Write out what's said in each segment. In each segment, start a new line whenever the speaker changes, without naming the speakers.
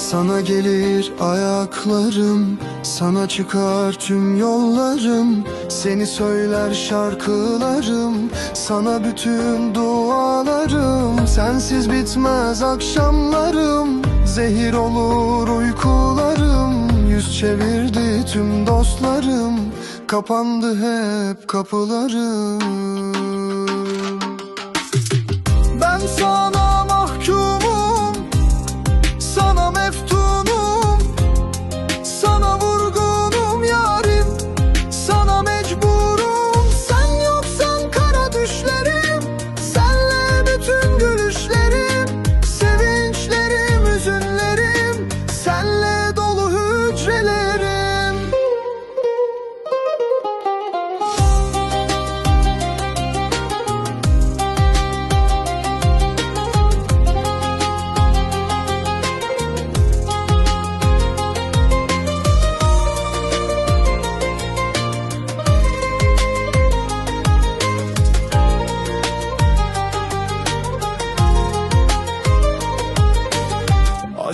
Sana gelir ayaklarım Sana çıkar tüm yollarım. Seni söyler şarkılarım Sana bütün dualarım. Sensiz bitmez akşamlarım Zehir olur uykularım. Yüz çevirdi tüm dostlarım Kapandı hep kapılarım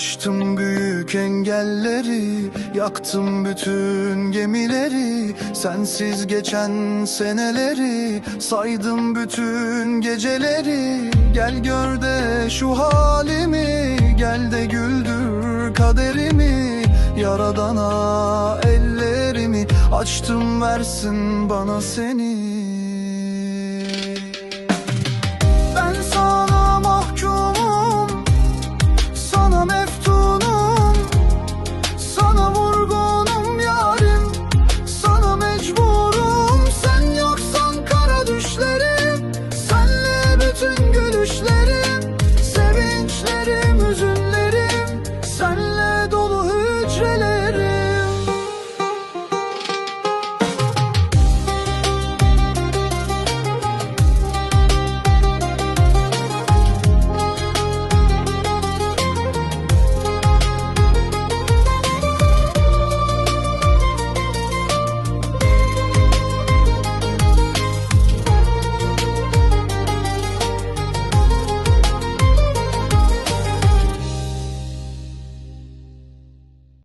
Aştım büyük engelleri Yaktım bütün gemileri. Sensiz geçen seneleri Saydım bütün geceleri. Gel gör de şu halimi Gel de güldür kaderimi. Yaradana ellerimi Açtım versin bana seni